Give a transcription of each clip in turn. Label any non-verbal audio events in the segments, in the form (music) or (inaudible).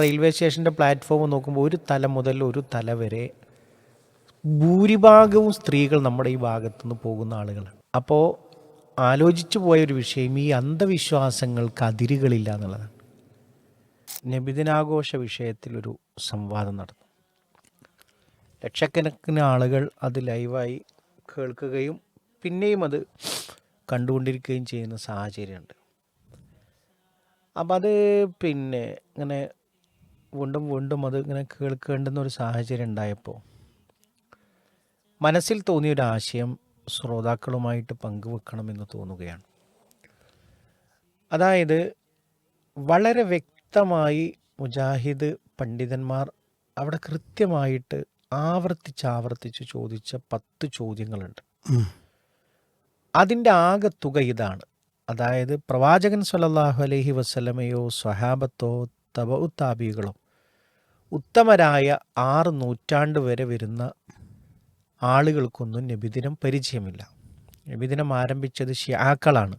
Railway സ്റ്റേഷന്റെ platform നോക്കുമ്പോൾ ഒരു തല മുതൽ ഒരു തല വരെ ഭൂരിഭാഗവും സ്ത്രീകൾ നമ്മുടെ ഈ ഭാഗത്തുനിന്ന് പോകുന്ന ആളുകളാണ്. അപ്പോൾ ആലോചിച്ചു പോയ ഒരു വിഷയം ഈ അന്ധവിശ്വാസങ്ങൾക്ക് അതിരുകളില്ല എന്നുള്ളതാണ്. നബിദിനാഘോഷ വിഷയത്തിൽ ഒരു സംവാദം നടന്നു. ലക്ഷക്കണക്കിന് ആളുകൾ അത് ലൈവായി കേൾക്കുകയും പിന്നെയും അത് കണ്ടുകൊണ്ടിരിക്കുകയും ചെയ്യുന്ന സാഹചര്യമുണ്ട്. അപ്പം അത് പിന്നെ ഇങ്ങനെ വീണ്ടും വീണ്ടും അത് ഇങ്ങനെ കേൾക്കേണ്ടുന്ന ഒരു സാഹചര്യം ഉണ്ടായപ്പോൾ മനസ്സിൽ തോന്നിയ ഒരു ആശയം ശ്രോതാക്കളുമായിട്ട് പങ്കുവെക്കണമെന്ന് തോന്നുകയാണ്. അതായത് വളരെ വ്യക്തമായി മുജാഹിദ് പണ്ഡിതന്മാർ അവിടെ കൃത്യമായിട്ട് ആവർത്തിച്ച് ആവർത്തിച്ച് ചോദിച്ച പത്ത് ചോദ്യങ്ങളുണ്ട്. അതിന്റെ ആകെ തുക ഇതാണ്. അതായത് പ്രവാചകൻ സല്ലാഹു അലഹി വസ്ലമയോ സ്വഹാബത്തോ തബഉത്താബികളോ ഉത്തമരായ ആറ് നൂറ്റാണ്ട് വരെ വരുന്ന ആളുകൾക്കൊന്നും നബിദിനം പരിചയമില്ല. നബിദിനം ആരംഭിച്ചത് ഷിയാക്കളാണ്.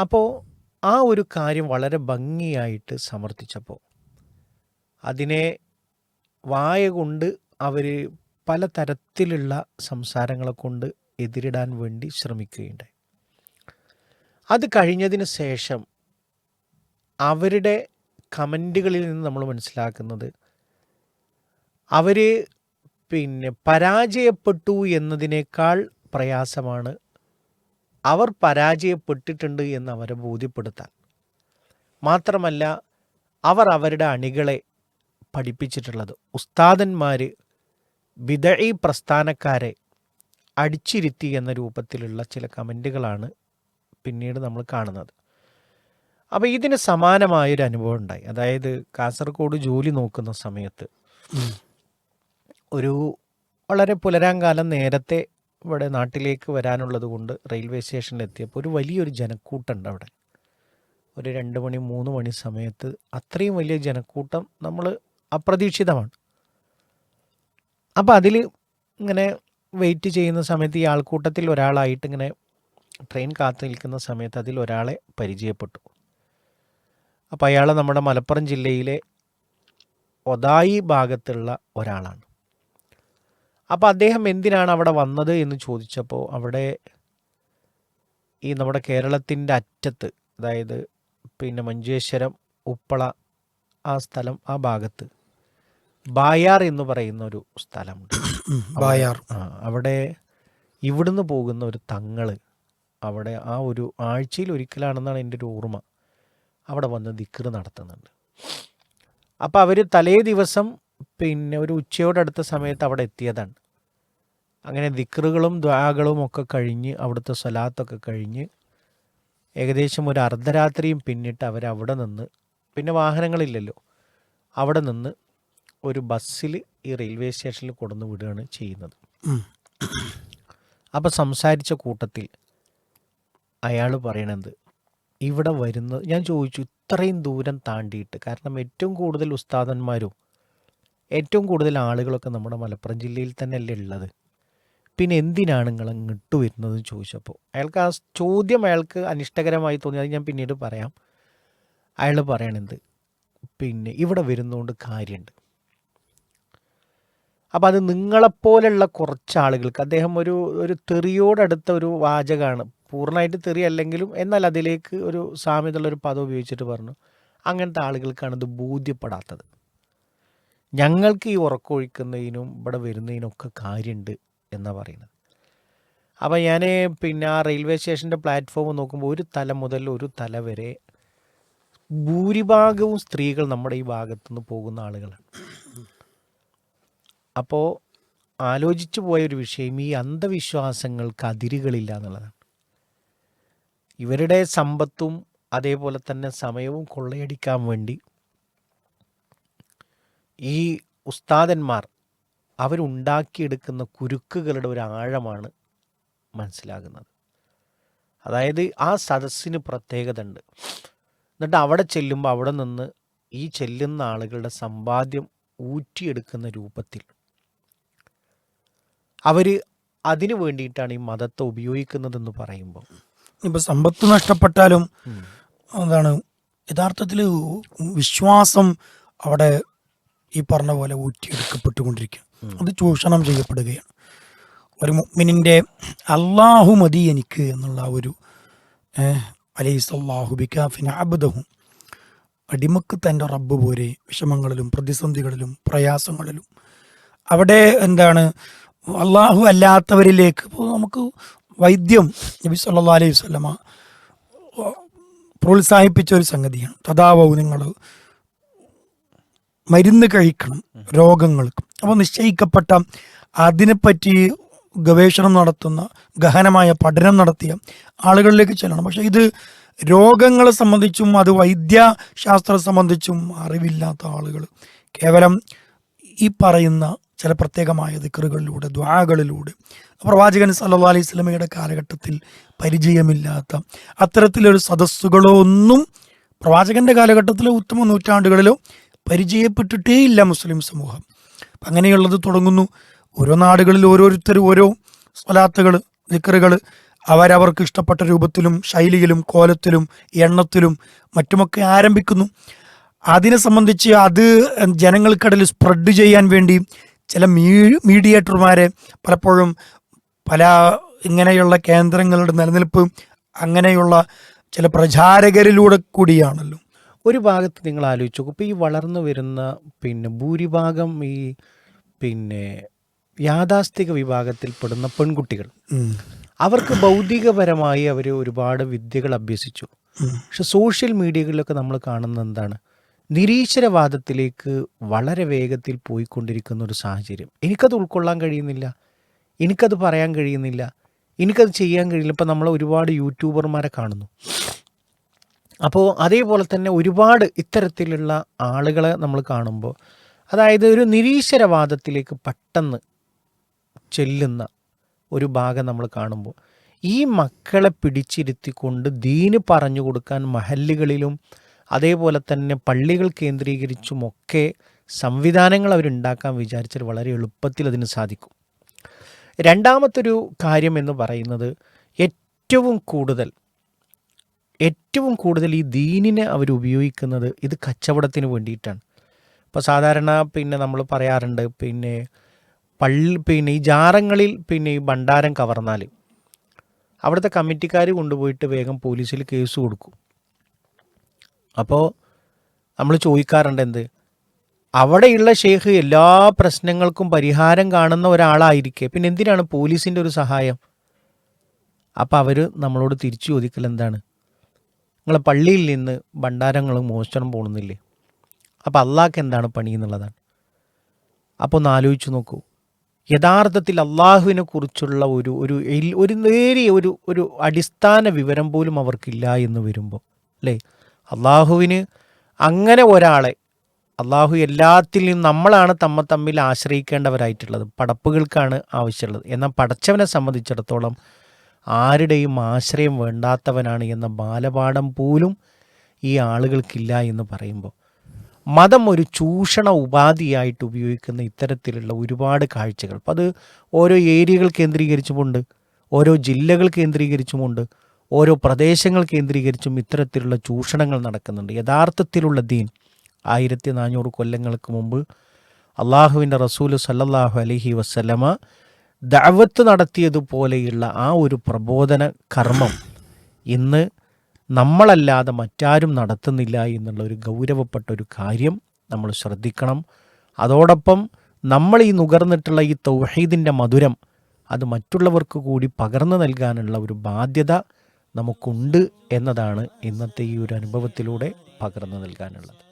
അപ്പോൾ ആ ഒരു കാര്യം വളരെ ഭംഗിയായിട്ട് സമർത്ഥിച്ചപ്പോൾ അതിനെ വായ കൊണ്ട് അവർ പലതരത്തിലുള്ള സംസാരങ്ങളെ കൊണ്ട് എതിരിടാൻ വേണ്ടി ശ്രമിക്കുകയുണ്ടായി. അത് കഴിഞ്ഞതിന് ശേഷം അവരുടെ കമന്റുകളിൽ നിന്ന് നമ്മൾ മനസ്സിലാക്കുന്നത് അവർ പിന്നെ പരാജയപ്പെട്ടു എന്നതിനേക്കാൾ പ്രയാസമാണ് അവർ പരാജയപ്പെട്ടിട്ടുണ്ട് എന്ന് അവരെ ബോധ്യപ്പെടുത്താൻ. മാത്രമല്ല അവർ അവരുടെ അണികളെ പഠിപ്പിച്ചിട്ടുള്ളത്. ഉസ്താദന്മാർ വിതഴി പ്രസ്ഥാനക്കാരെ അടിച്ചിരുത്തി എന്ന രൂപത്തിലുള്ള ചില കമന്റുകളാണ് പിന്നീട് നമ്മൾ കാണുന്നത്. അപ്പോൾ ഇതിന് സമാനമായൊരു അനുഭവം ഉണ്ടായി. അതായത് കാസർഗോഡ് ജോലി നോക്കുന്ന സമയത്ത് ഒരു വളരെ പുലരാങ്കാലം നേരത്തെ ഇവിടെ നാട്ടിലേക്ക് വരാനുള്ളത് കൊണ്ട് റെയിൽവേ സ്റ്റേഷനിൽ എത്തിയപ്പോൾ ഒരു വലിയൊരു ജനക്കൂട്ടമുണ്ട് അവിടെ. ഒരു രണ്ട് മണി മൂന്ന് മണി സമയത്ത് അത്രയും വലിയ ജനക്കൂട്ടം നമ്മൾ അപ്രതീക്ഷിതമാണ്. അപ്പോൾ അതിൽ ഇങ്ങനെ വെയിറ്റ് ചെയ്യുന്ന സമയത്ത് ഈ ആൾക്കൂട്ടത്തിൽ ഒരാളായിട്ട് ഇങ്ങനെ ട്രെയിൻ കാത്തു നിൽക്കുന്ന സമയത്ത് അതിൽ ഒരാളെ പരിചയപ്പെട്ടു. അപ്പോൾ അയാൾ നമ്മുടെ മലപ്പുറം ജില്ലയിലെ ഒതായി ഭാഗത്തുള്ള ഒരാളാണ്. അപ്പോൾ അദ്ദേഹം എന്തിനാണ് അവിടെ വന്നത് എന്ന് ചോദിച്ചപ്പോൾ അവിടെ ഈ നമ്മുടെ കേരളത്തിന്റെ അറ്റത്ത് അതായത് പിന്നെ മഞ്ചേശ്വരം ഉപ്പള ആ സ്ഥലം ആ ഭാഗത്ത് ബായാർ എന്ന് പറയുന്ന ഒരു സ്ഥലമുണ്ട്. (coughs) ബായാർ. ആ അവിടെ ഇവിടുന്ന് പോകുന്ന ഒരു തങ്ങൾ അവിടെ ആ ഒരു ആഴ്ചയിൽ ഒരിക്കലാണെന്നാണ് എന്റെ ഒരു ഓർമ്മ. അവിടെ വന്ന് ദിക്കർ നടത്തുന്നുണ്ട്. അപ്പോൾ അവർ തലേ ദിവസം പിന്നെ ഒരു ഉച്ചയോടടുത്ത സമയത്ത് അവിടെ എത്തിയതാണ്. അങ്ങനെ ദിക്കറുകളും ദ്വാകളും ഒക്കെ കഴിഞ്ഞ് അവിടുത്തെ സ്വലാത്തൊക്കെ കഴിഞ്ഞ് ഏകദേശം ഒരു അർദ്ധരാത്രിയും പിന്നിട്ട് അവരവിടെ നിന്ന് പിന്നെ വാഹനങ്ങളില്ലല്ലോ അവിടെ നിന്ന് ഒരു ബസ്സിൽ ഈ റെയിൽവേ സ്റ്റേഷനിൽ കൊണ്ടുവന്ന് വിടുകയാണ് ചെയ്യുന്നത്. അപ്പോൾ സംസാരിച്ച കൂട്ടത്തിൽ അയാൾ പറയണത് ഇവിടെ വരുന്നത് ഞാൻ ചോദിച്ചു ഇത്രയും ദൂരം താണ്ടിയിട്ട് കാരണം ഏറ്റവും കൂടുതൽ ഉസ്താദന്മാരും ഏറ്റവും കൂടുതൽ ആളുകളൊക്കെ നമ്മുടെ മലപ്പുറം ജില്ലയിൽ തന്നെയല്ലേ ഉള്ളത്. പിന്നെ എന്തിനാണ് നിങ്ങൾ ഇങ്ങോട്ട് വരുന്നതെന്ന് ചോദിച്ചപ്പോൾ അയാൾക്ക് ആ ചോദ്യം അയാൾക്ക് അനിഷ്ടകരമായി തോന്നി അത് ഞാൻ പിന്നീട് പറയാം. അയാൾ പറയണത് പിന്നെ ഇവിടെ വരുന്നതുകൊണ്ട് കാര്യമുണ്ട് അപ്പോൾ അത് നിങ്ങളെപ്പോലെയുള്ള കുറച്ച് ആളുകൾക്ക് അദ്ദേഹം ഒരു ഒരു തെറിയോടടുത്ത ഒരു വാചകമാണ് പൂർണമായിട്ട് തെറി അല്ലെങ്കിലും എന്നാൽ അതിലേക്ക് ഒരു സാമ്യതയുള്ള ഒരു പദം ഉപയോഗിച്ചിട്ട് പറഞ്ഞു അങ്ങനത്തെ ആളുകൾക്കാണ് ഇത് ബോധ്യപ്പെടാത്തത്. ഞങ്ങൾക്ക് ഈ ഉറക്കമൊഴിക്കുന്നതിനും ഇവിടെ വരുന്നതിനൊക്കെ കാര്യമുണ്ട് എന്നാണ് പറയുന്നത്. അപ്പോൾ ഞാൻ പിന്നെ ആ റെയിൽവേ സ്റ്റേഷന്റെ പ്ലാറ്റ്ഫോം നോക്കുമ്പോൾ ഒരു തല മുതൽ ഒരു തല വരെ ഭൂരിഭാഗവും സ്ത്രീകൾ നമ്മുടെ ഈ ഭാഗത്തുനിന്ന് പോകുന്ന ആളുകളാണ്. അപ്പോൾ ആലോചിച്ചു പോയ ഒരു വിഷയം ഈ അന്ധവിശ്വാസങ്ങൾക്ക് അതിരുകളില്ല എന്നുള്ളതാണ്. ഇവരുടെ സമ്പത്തും അതേപോലെ തന്നെ സമയവും കൊള്ളയടിക്കാൻ വേണ്ടി ഈ ഉസ്താദന്മാർ അവരുണ്ടാക്കിയെടുക്കുന്ന കുരുക്കുകളുടെ ഒരു ആഴമാണ് മനസ്സിലാകുന്നത്. അതായത് ആ സദസ്സിന് പ്രത്യേകത ഉണ്ട് എന്നിട്ട് അവിടെ ചെല്ലുമ്പോൾ അവിടെ നിന്ന് ഈ ചെല്ലുന്ന ആളുകളുടെ സമ്പാദ്യം ഊറ്റിയെടുക്കുന്ന രൂപത്തിൽ അവർ അതിനു വേണ്ടിയിട്ടാണ് ഈ മതത്തെ ഉപയോഗിക്കുന്നതെന്ന് പറയുമ്പോൾ ഇപ്പൊ സമ്പത്ത് നഷ്ടപ്പെട്ടാലും എന്താണ് യഥാർത്ഥത്തിൽ വിശ്വാസം അവിടെ ഈ പറഞ്ഞ പോലെ ഊറ്റിയെടുക്കപ്പെട്ടുകൊണ്ടിരിക്കുക അത് ചൂഷണം ചെയ്യപ്പെടുകയാണ്. ഒരു മുഅ്മിനിന്റെ അള്ളാഹു മതി എനിക്ക് എന്നുള്ള ഒരു അലൈസല്ലാഹു അടിമക്ക് തന്റെ റബ്ബ് പോരെ വിഷമങ്ങളിലും പ്രതിസന്ധികളിലും പ്രയാസങ്ങളിലും. അവിടെ എന്താണ് അള്ളാഹു അല്ലാത്തവരിലേക്ക് നമുക്ക് വൈദ്യം നബി സല്ലാ അലൈഹി വസല്ലമ പ്രോത്സാഹിപ്പിച്ച ഒരു സംഗതിയാണ്. തഥാവു നിങ്ങൾ മരുന്ന് കഴിക്കണം രോഗങ്ങൾക്ക്. അപ്പോൾ നിശ്ചയിക്കപ്പെട്ട അതിനെപ്പറ്റി ഗവേഷണം നടത്തുന്ന ഗഹനമായ പഠനം നടത്തിയ ആളുകളിലേക്ക് ചെല്ലണം. പക്ഷേ ഇത് രോഗങ്ങളെ സംബന്ധിച്ചും അത് വൈദ്യശാസ്ത്രം സംബന്ധിച്ചും അറിവില്ലാത്ത ആളുകൾ. കേവലം ഈ പറയുന്ന ചില പ്രത്യേകമായ ദിക്കറുകളിലൂടെ ദ്വാകളിലൂടെ. പ്രവാചകൻ സല്ലു അലൈഹി സ്വലമയുടെ കാലഘട്ടത്തിൽ പരിചയമില്ലാത്ത അത്തരത്തിലൊരു സദസ്സുകളോ ഒന്നും പ്രവാചകന്റെ കാലഘട്ടത്തിലോ ഉത്തമ നൂറ്റാണ്ടുകളിലോ പരിചയപ്പെട്ടിട്ടേ ഇല്ല മുസ്ലിം സമൂഹം. അങ്ങനെയുള്ളത് തുടങ്ങുന്നു. ഓരോ നാടുകളിൽ ഓരോരുത്തരും ഓരോ സ്വലാത്തുകൾ ദിക്കറുകൾ അവരവർക്ക് ഇഷ്ടപ്പെട്ട രൂപത്തിലും ശൈലിയിലും കോലത്തിലും എണ്ണത്തിലും മറ്റുമൊക്കെ ആരംഭിക്കുന്നു. അതിനെ സംബന്ധിച്ച് അത് ജനങ്ങൾക്കിടയിൽ സ്പ്രെഡ് ചെയ്യാൻ വേണ്ടി ചില മീ മീഡിയേറ്റർമാരെ പലപ്പോഴും പല ഇങ്ങനെയുള്ള കേന്ദ്രങ്ങളുടെ നിലനിൽപ്പ് അങ്ങനെയുള്ള ചില പ്രചാരകരിലൂടെ കൂടിയാണല്ലോ. ഒരു ഭാഗത്ത് നിങ്ങൾ ആലോചിച്ചു ഇപ്പം ഇപ്പോൾ ഈ വളർന്നു വരുന്ന പിന്നെ ഭൂരിഭാഗം ഈ പിന്നെ യാഥാസ്ഥിക വിഭാഗത്തിൽപ്പെടുന്ന പെൺകുട്ടികൾ അവർക്ക് ഭൗതികപരമായി അവർ ഒരുപാട് വിദ്യകൾ അഭ്യസിച്ചു. പക്ഷെ സോഷ്യൽ മീഡിയകളിലൊക്കെ നമ്മൾ കാണുന്നത് എന്താണ്? നിരീശ്വരവാദത്തിലേക്ക് വളരെ വേഗത്തിൽ പോയിക്കൊണ്ടിരിക്കുന്ന ഒരു സാഹചര്യം. എനിക്കത് ഉൾക്കൊള്ളാൻ കഴിയുന്നില്ല. എനിക്കത് പറയാൻ കഴിയുന്നില്ല. എനിക്കത് ചെയ്യാൻ കഴിയില്ല. ഇപ്പം നമ്മൾ ഒരുപാട് യൂട്യൂബർമാരെ കാണുന്നു. അപ്പോൾ അതേപോലെ തന്നെ ഒരുപാട് ഇത്തരത്തിലുള്ള ആളുകളെ നമ്മൾ കാണുമ്പോൾ അതായത് ഒരു നിരീശ്വരവാദത്തിലേക്ക് പെട്ടെന്ന് ചെല്ലുന്ന ഒരു ഭാഗം നമ്മൾ കാണുമ്പോൾ ഈ മക്കളെ പിടിച്ചിരുത്തിക്കൊണ്ട് ദീന് പറഞ്ഞു കൊടുക്കാൻ മഹല്ലുകളിലും അതേപോലെ തന്നെ പള്ളികൾ കേന്ദ്രീകരിച്ചുമൊക്കെ സംവിധാനങ്ങൾ അവരുണ്ടാക്കാൻ വിചാരിച്ചാൽ വളരെ എളുപ്പത്തിൽ അതിന് സാധിക്കും. രണ്ടാമത്തൊരു കാര്യം എന്ന് പറയുന്നത് ഏറ്റവും കൂടുതൽ ഏറ്റവും കൂടുതൽ ഈ ദീനിനെ അവർ ഉപയോഗിക്കുന്നത് ഇത് കച്ചവടത്തിന് വേണ്ടിയിട്ടാണ്. ഇപ്പോൾ സാധാരണ പിന്നെ നമ്മൾ പറയാറുണ്ട് പിന്നെ പള്ളി പിന്നെ ഈ ജാറങ്ങളിൽ പിന്നെ ഈ ഭണ്ഡാരം കവർന്നാൽ. അവിടുത്തെ കമ്മിറ്റിക്കാർ കൊണ്ടുപോയിട്ട് വേഗം പോലീസിൽ കേസ് കൊടുക്കും. അപ്പോൾ നമ്മൾ ചോദിക്കാറുണ്ട് എന്ത്? അവിടെയുള്ള ഷെയ്ഖ് എല്ലാ പ്രശ്നങ്ങൾക്കും പരിഹാരം കാണുന്ന ഒരാളായിരിക്കെ. പിന്നെ എന്തിനാണ് പോലീസിന്റെ ഒരു സഹായം? അപ്പോൾ അവർ നമ്മളോട് തിരിച്ചു ചോദിക്കൽ എന്താണ്? നിങ്ങളെ പള്ളിയിൽ നിന്ന് ഭണ്ഡാരങ്ങളും മോഷണം പോകുന്നില്ലേ അപ്പോൾ അള്ളാഹ്ക്ക് എന്താണ് പണി എന്നുള്ളതാണ്. അപ്പോൾ ഒന്ന് ആലോചിച്ച് നോക്കൂ. യഥാർത്ഥത്തിൽ അള്ളാഹുവിനെ കുറിച്ചുള്ള ഒരു ഒരു ഒരു നേരിയ ഒരു ഒരു അടിസ്ഥാന വിവരം പോലും അവർക്കില്ല എന്ന് വരുമ്പോൾ അല്ലേ? അള്ളാഹുവിന് അങ്ങനെ ഒരാളെ അള്ളാഹു എല്ലാത്തിലും നമ്മളാണ് തമ്മ തമ്മിൽ ആശ്രയിക്കേണ്ടവരായിട്ടുള്ളത്. പടപ്പുകൾക്കാണ് ആവശ്യമുള്ളത്. എന്നാൽ പടച്ചവനെ സംബന്ധിച്ചിടത്തോളം ആരുടെയും ആശ്രയം വേണ്ടാത്തവനാണ് എന്ന ബാലപാഠം പോലും ഈ ആളുകൾക്കില്ല എന്ന് പറയുമ്പോൾ. മതം ഒരു ചൂഷണ ഉപാധിയായിട്ട് ഉപയോഗിക്കുന്ന ഇത്തരത്തിലുള്ള ഒരുപാട് കാഴ്ചകൾ. അത് ഓരോ ഏരിയകൾ കേന്ദ്രീകരിച്ചുമുണ്ട്. ഓരോ ജില്ലകൾ കേന്ദ്രീകരിച്ചുമുണ്ട്. ഓരോ പ്രദേശങ്ങൾ കേന്ദ്രീകരിച്ചും ഇത്തരത്തിലുള്ള ചൂഷണങ്ങൾ നടക്കുന്നുണ്ട്. യഥാർത്ഥത്തിലുള്ള ദീൻ ആയിരത്തി നാനൂറ് കൊല്ലങ്ങൾക്ക് മുമ്പ് അള്ളാഹുവിന്റെ റസൂൽ സല്ലല്ലാഹു അലഹി വസ്ലമ ദഅവത്ത് നടത്തിയതുപോലെയുള്ള ആ ഒരു പ്രബോധന കർമ്മം ഇന്ന് നമ്മളല്ലാതെ മറ്റാരും നടത്തുന്നില്ല എന്നുള്ള ഒരു ഗൗരവപ്പെട്ട ഒരു കാര്യം നമ്മൾ ശ്രദ്ധിക്കണം. അതോടൊപ്പം നമ്മൾ ഈ നുകർന്നിട്ടുള്ള ഈ തൗഹീദിന്റെ മധുരം അത് മറ്റുള്ളവർക്ക് കൂടി പകർന്നു നൽകാനുള്ള ഒരു ബാധ്യത നമുക്കുണ്ട് എന്നതാണ് ഇന്നത്തെ ഈ ഒരു അനുഭവത്തിലൂടെ പകർന്നു നൽകാനുള്ളത്.